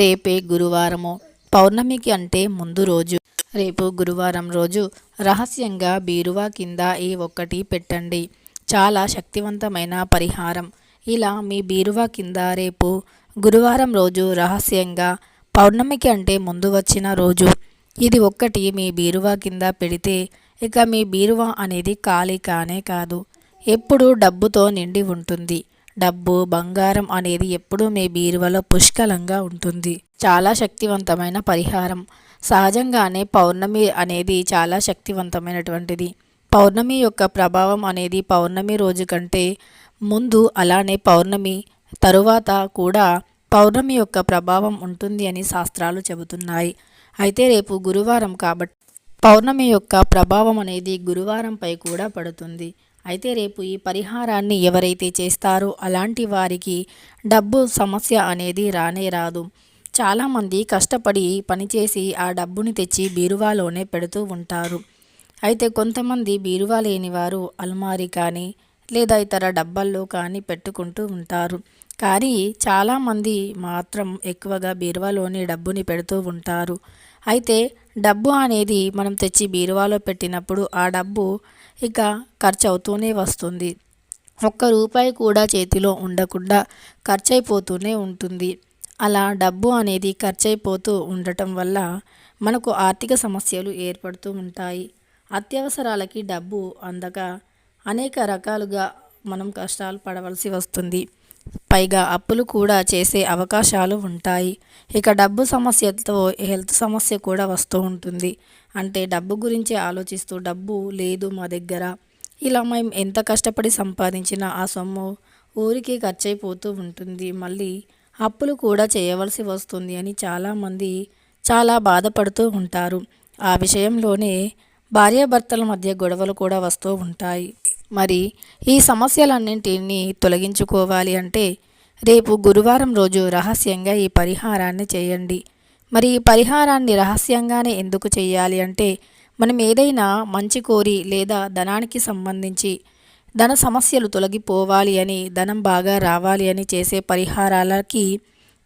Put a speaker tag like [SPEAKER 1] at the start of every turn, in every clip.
[SPEAKER 1] రేపే గురువారము పౌర్ణమికి అంటే ముందు రోజు. రేపు గురువారం రోజు రహస్యంగా బీరువా కింద ఈ ఒక్కటి పెట్టండి. చాలా శక్తివంతమైన పరిహారం. ఇలా మీ బీరువా కింద రేపు గురువారం రోజు రహస్యంగా పౌర్ణమికి అంటే ముందు వచ్చిన రోజు. ఇది ఒక్కటి మీ బీరువా కింద పెడితే ఇక మీ బీరువా అనేది ఖాళీ కానే కాదు. ఎప్పుడూ డబ్బుతో నిండి ఉంటుంది. డబ్బు బంగారం అనేది ఎప్పుడూ మీ బీరువలో పుష్కలంగా ఉంటుంది. చాలా శక్తివంతమైన పరిహారం. సహజంగానే పౌర్ణమి అనేది చాలా శక్తివంతమైనటువంటిది. పౌర్ణమి యొక్క ప్రభావం అనేది పౌర్ణమి రోజు కంటే ముందు అలానే పౌర్ణమి తరువాత కూడా పౌర్ణమి యొక్క ప్రభావం ఉంటుంది అని శాస్త్రాలు చెబుతున్నాయి. అయితే రేపు గురువారం కాబట్టి పౌర్ణమి యొక్క ప్రభావం అనేది గురువారంపై కూడా పడుతుంది. అయితే రేపు ఈ పరిహారాన్ని ఎవరైతే చేస్తారో అలాంటి వారికి డబ్బు సమస్య అనేది రానే రాదు. చాలామంది కష్టపడి పనిచేసి ఆ డబ్బుని తెచ్చి బీరువాలోనే పెడుతూ ఉంటారు. అయితే కొంతమంది బీరువా లేని వారు అల్మారి కానీ లేదా ఇతర డబ్బాల్లో కానీ పెట్టుకుంటూ ఉంటారు. కానీ చాలామంది మాత్రం ఎక్కువగా బీరువాలోని డబ్బుని పెడుతూ ఉంటారు. అయితే డబ్బు అనేది మనం తెచ్చి బీరువాలో పెట్టినప్పుడు ఆ డబ్బు ఇక ఖర్చు అవుతూనే వస్తుంది. ఒక్క రూపాయి కూడా చేతిలో ఉండకుండా ఖర్చు అయిపోతూనే ఉంటుంది. అలా డబ్బు అనేది ఖర్చు అయిపోతూ ఉండటం వల్ల మనకు ఆర్థిక సమస్యలు ఏర్పడుతూ ఉంటాయి. అత్యవసరాలకి డబ్బు అందక అనేక రకాలుగా మనం కష్టాలు పడవలసి వస్తుంది. పైగా అప్పులు కూడా చేసే అవకాశాలు ఉంటాయి. ఇక డబ్బు సమస్యతో హెల్త్ సమస్య కూడా వస్తూ ఉంటుంది. అంటే డబ్బు గురించి ఆలోచిస్తూ డబ్బు లేదు మా దగ్గర. ఇలా మేము ఎంత కష్టపడి సంపాదించినా ఆ సొమ్ము ఊరికి ఖర్చయిపోతూ ఉంటుంది. మళ్ళీ అప్పులు కూడా చేయవలసి వస్తుంది అని చాలామంది చాలా బాధపడుతూ ఉంటారు. ఆ విషయంలోనే భార్యాభర్తల మధ్య గొడవలు కూడా వస్తూ ఉంటాయి. మరి ఈ సమస్యలన్నింటినీ తొలగించుకోవాలి అంటే రేపు గురువారం రోజు రహస్యంగా ఈ పరిహారాన్ని చేయండి. మరి ఈ పరిహారాన్ని రహస్యంగానే ఎందుకు చేయాలి అంటే మనం ఏదైనా మంచి కోరి లేదా ధనానికి సంబంధించి ధన సమస్యలు తొలగిపోవాలి అని ధనం బాగా రావాలి అని చేసే పరిహారాలకి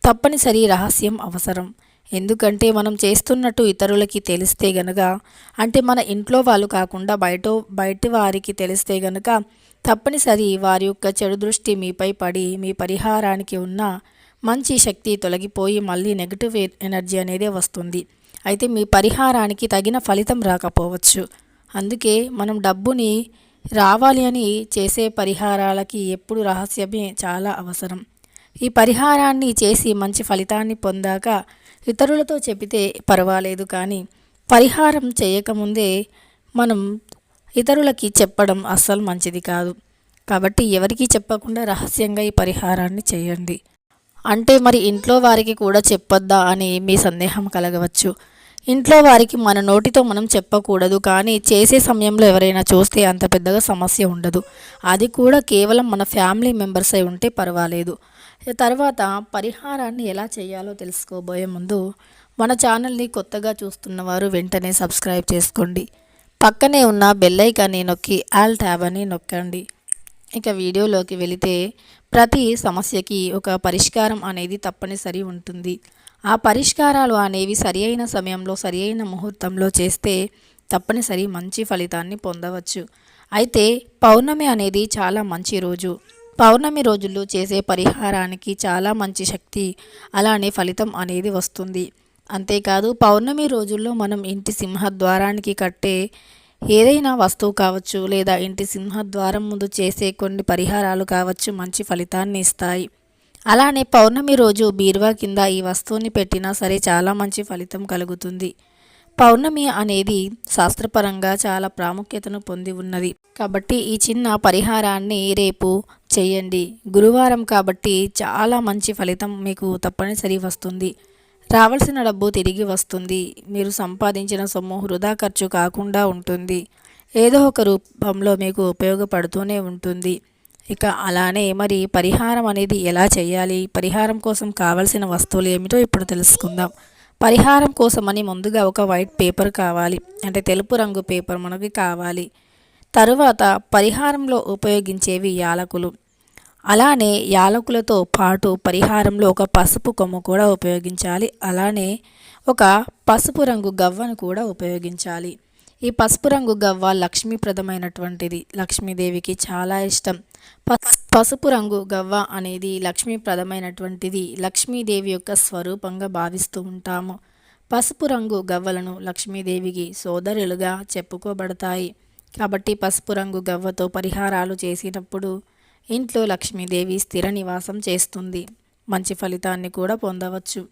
[SPEAKER 1] తప్పనిసరి రహస్యం అవసరం. ఎందుకంటే మనం చేస్తున్నట్టు ఇతరులకి తెలిస్తే గనక అంటే మన ఇంట్లో వాళ్ళు కాకుండా బయట బయట వారికి తెలిస్తే గనక తప్పనిసరి వారి యొక్క చెడు దృష్టి మీపై పడి మీ పరిహారానికి ఉన్న మంచి శక్తి తొలగిపోయి మళ్ళీ నెగిటివ్ ఎనర్జీ అనేది వస్తుంది. అయితే మీ పరిహారానికి తగిన ఫలితం రాకపోవచ్చు. అందుకే మనం డబ్బుని రావాలి అని చేసే పరిహారాలకి ఎప్పుడు రహస్యమే చాలా అవసరం. ఈ పరిహారాన్ని చేసి మంచి ఫలితాన్ని పొందాక ఇతరులతో చెబితే పర్వాలేదు కానీ పరిహారం చేయకముందే మనం ఇతరులకి చెప్పడం అస్సలు మంచిది కాదు. కాబట్టి ఎవరికీ చెప్పకుండా రహస్యంగా ఈ పరిహారాన్ని చేయండి. అంటే మరి ఇంట్లో వారికి కూడా చెప్పొద్దా అని మీ సందేహం కలగవచ్చు. ఇంట్లో వారికి మన నోటితో మనం చెప్పకూడదు కానీ చేసే సమయంలో ఎవరైనా చూస్తే అంత పెద్దగా సమస్య ఉండదు. అది కూడా కేవలం మన ఫ్యామిలీ మెంబర్స్ అయి ఉంటే పర్వాలేదు. తర్వాత పరిహారాన్ని ఎలా చేయాలో తెలుసుకోబోయే ముందు మన ఛానల్ని కొత్తగా చూస్తున్నవారు వెంటనే సబ్స్క్రైబ్ చేసుకోండి. పక్కనే ఉన్న బెల్లైకాన్ని నొక్కి ఆల్ ట్యాబ్ అని నొక్కండి. ఇక వీడియోలోకి వెళితే ప్రతి సమస్యకి ఒక పరిష్కారం అనేది తప్పనిసరి ఉంటుంది. ఆ పరిష్కారాలు అనేవి సరి అయిన సమయంలో సరి అయిన ముహూర్తంలో చేస్తే తప్పనిసరి మంచి ఫలితాన్ని పొందవచ్చు. అయితే పౌర్ణమి అనేది చాలా మంచి రోజు. పౌర్ణమి రోజుల్లో చేసే పరిహారానికి చాలా మంచి శక్తి అలానే ఫలితం అనేది వస్తుంది. అంతేకాదు పౌర్ణమి రోజుల్లో మనం ఇంటి సింహద్వారానికి కట్టే ఏదైనా వస్తువు కావచ్చు లేదా ఇంటి సింహద్వారం ముందు చేసే కొన్ని పరిహారాలు కావచ్చు మంచి ఫలితాన్ని ఇస్తాయి. అలానే పౌర్ణమి రోజు బీరువా కింద ఈ వస్తువుని పెట్టినా సరే చాలా మంచి ఫలితం కలుగుతుంది. పౌర్ణమి అనేది శాస్త్రపరంగా చాలా ప్రాముఖ్యతను పొంది ఉన్నది. కాబట్టి ఈ చిన్న పరిహారాన్ని రేపు చేయండి. గురువారం కాబట్టి చాలా మంచి ఫలితం మీకు తప్పనిసరి వస్తుంది. రావాల్సిన డబ్బు తిరిగి వస్తుంది. మీరు సంపాదించిన సొమ్ము వృధా ఖర్చు కాకుండా ఉంటుంది. ఏదో ఒక రూపంలో మీకు ఉపయోగపడుతూనే ఉంటుంది. ఇక అలానే మరి పరిహారం అనేది ఎలా చేయాలి? పరిహారం కోసం కావలసిన వస్తువులు ఏమిటో ఇప్పుడు తెలుసుకుందాం. పరిహారం కోసమని ముందుగా ఒక వైట్ పేపర్ కావాలి. అంటే తెలుపు రంగు పేపర్ మనకి కావాలి. తరువాత పరిహారంలో ఉపయోగించేవి యాలకులు. అలానే యాలకులతో పాటు పరిహారంలో ఒక పసుపు కొమ్ము కూడా ఉపయోగించాలి. అలానే ఒక పసుపు రంగు గవ్వను కూడా ఉపయోగించాలి. ఈ పసుపు రంగు గవ్వ లక్ష్మీప్రదమైనటువంటిది. లక్ష్మీదేవికి చాలా ఇష్టం. పసుపు రంగు గవ్వ అనేది లక్ష్మీప్రదమైనటువంటిది. లక్ష్మీదేవి యొక్క స్వరూపంగా భావిస్తూ ఉంటాము. పసుపు రంగు గవ్వలను లక్ష్మీదేవికి సోదరులుగా చెప్పుకోబడతాయి. కాబట్టి పసుపు రంగు గవ్వతో పరిహారాలు చేసినప్పుడు ఇంట్లో లక్ష్మీదేవి స్థిర నివాసం చేస్తుంది. మంచి ఫలితాన్ని కూడా పొందవచ్చు.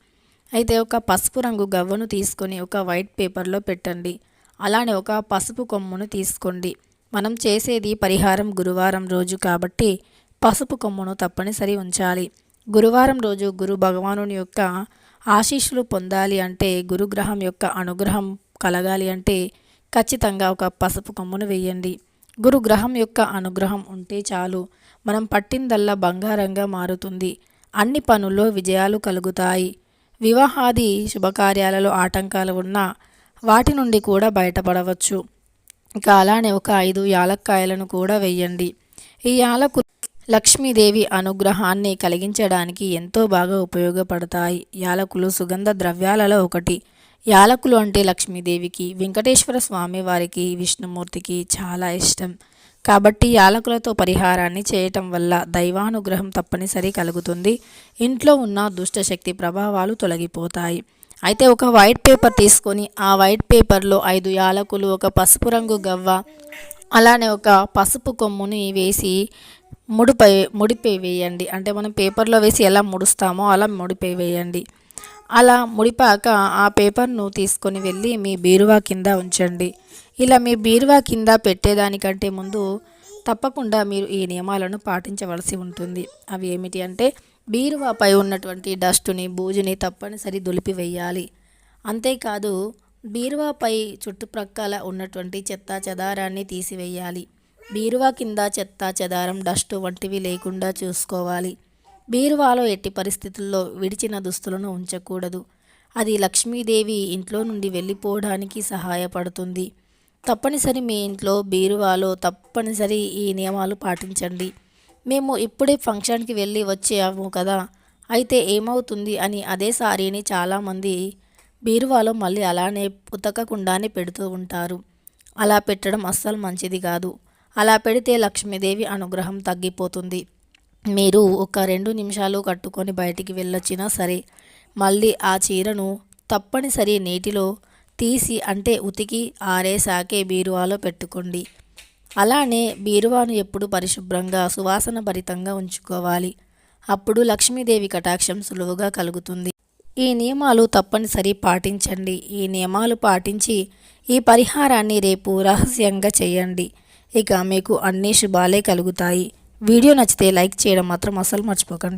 [SPEAKER 1] అయితే ఒక పసుపు రంగు గవ్వను తీసుకొని ఒక వైట్ పేపర్లో పెట్టండి. అలానే ఒక పసుపు కొమ్మును తీసుకోండి. మనం చేసేది పరిహారం గురువారం రోజు కాబట్టి పసుపు కొమ్మును తప్పనిసరి ఉంచాలి. గురువారం రోజు గురు భగవానుని యొక్క ఆశీస్సులు పొందాలి అంటే గురుగ్రహం యొక్క అనుగ్రహం కలగాలి అంటే ఖచ్చితంగా ఒక పసుపు కొమ్మును వేయండి. గురుగ్రహం యొక్క అనుగ్రహం ఉంటే చాలు. మనం పట్టిందల్లా బంగారంగా మారుతుంది. అన్ని పనుల్లో విజయాలు కలుగుతాయి. వివాహాది శుభకార్యాలలో ఆటంకాలు ఉన్నా వాటి నుండి కూడా బయటపడవచ్చు. ఇక అలానే ఒక ఐదు యాలక్కాయలను కూడా వెయ్యండి. ఈ యాలకు లక్ష్మీదేవి అనుగ్రహాన్ని కలిగించడానికి ఎంతో బాగా ఉపయోగపడతాయి. యాలకులు సుగంధ ద్రవ్యాలలో ఒకటి. యాలకులు అంటే లక్ష్మీదేవికి వెంకటేశ్వర స్వామి వారికి విష్ణుమూర్తికి చాలా ఇష్టం. కాబట్టి యాలకులతో పరిహారాన్ని చేయటం వల్ల దైవానుగ్రహం తప్పనిసరి కలుగుతుంది. ఇంట్లో ఉన్న దుష్టశక్తి ప్రభావాలు తొలగిపోతాయి. అయితే ఒక వైట్ పేపర్ తీసుకొని ఆ వైట్ పేపర్లో ఐదు యాలకులు ఒక పసుపు రంగు గవ్వ అలానే ఒక పసుపు కొమ్ముని వేసి ముడిపై ముడిపై వేయండి. అంటే మనం పేపర్లో వేసి ఎలా ముడుస్తామో అలా ముడిపై వేయండి. అలా ముడిపాక ఆ పేపర్ను తీసుకొని వెళ్ళి మీ బీరువా కింద ఉంచండి. ఇలా మీ బీరువా కింద పెట్టేదానికంటే ముందు తప్పకుండా మీరు ఈ నియమాలను పాటించవలసి ఉంటుంది. అవి ఏమిటి అంటే బీరువాపై ఉన్నటువంటి డస్టుని బూజుని తప్పనిసరి దులిపివేయాలి. అంతేకాదు బీరువాపై చుట్టుప్రక్కల ఉన్నటువంటి చెత్త చెదారాన్ని తీసివేయాలి. బీరువా కింద చెత్త చెదారం డస్ట్ వంటివి లేకుండా చూసుకోవాలి. బీరువాలో ఎట్టి పరిస్థితుల్లో విడిచిన దుస్తులను ఉంచకూడదు. అది లక్ష్మీదేవి ఇంట్లో నుండి వెళ్ళిపోవడానికి సహాయపడుతుంది. తప్పనిసరి మీ ఇంట్లో బీరువాలో తప్పనిసరి ఈ నియమాలు పాటించండి. మేము ఇప్పుడే ఫంక్షన్కి వెళ్ళి వచ్చాము కదా. అయితే ఏమవుతుంది అని అదే సారీని చాలామంది బీరువాలో మళ్ళీ అలానే ఉతకకుండానే పెడుతూ ఉంటారు. అలా పెట్టడం అస్సలు మంచిది కాదు. అలా పెడితే లక్ష్మీదేవి అనుగ్రహం తగ్గిపోతుంది. మీరు ఒక రెండు నిమిషాలు కట్టుకొని బయటికి వెళ్ళొచ్చినా సరే మళ్ళీ ఆ చీరను తప్పనిసరి నీటిలో తీసి అంటే ఉతికి ఆరేసాకే బీరువాలో పెట్టుకోండి. అలానే బీరువాను ఎప్పుడు పరిశుభ్రంగా సువాసన భరితంగా ఉంచుకోవాలి. అప్పుడు లక్ష్మీదేవి కటాక్షం సులువుగా కలుగుతుంది. ఈ నియమాలు తప్పనిసరి పాటించండి. ఈ నియమాలు పాటించి ఈ పరిహారాన్ని రేపు రహస్యంగా చేయండి. ఇక మీకు అన్ని శుభాలే కలుగుతాయి. వీడియో నచ్చితే లైక్ చేయడం మాత్రం అసలు మర్చిపోకండి.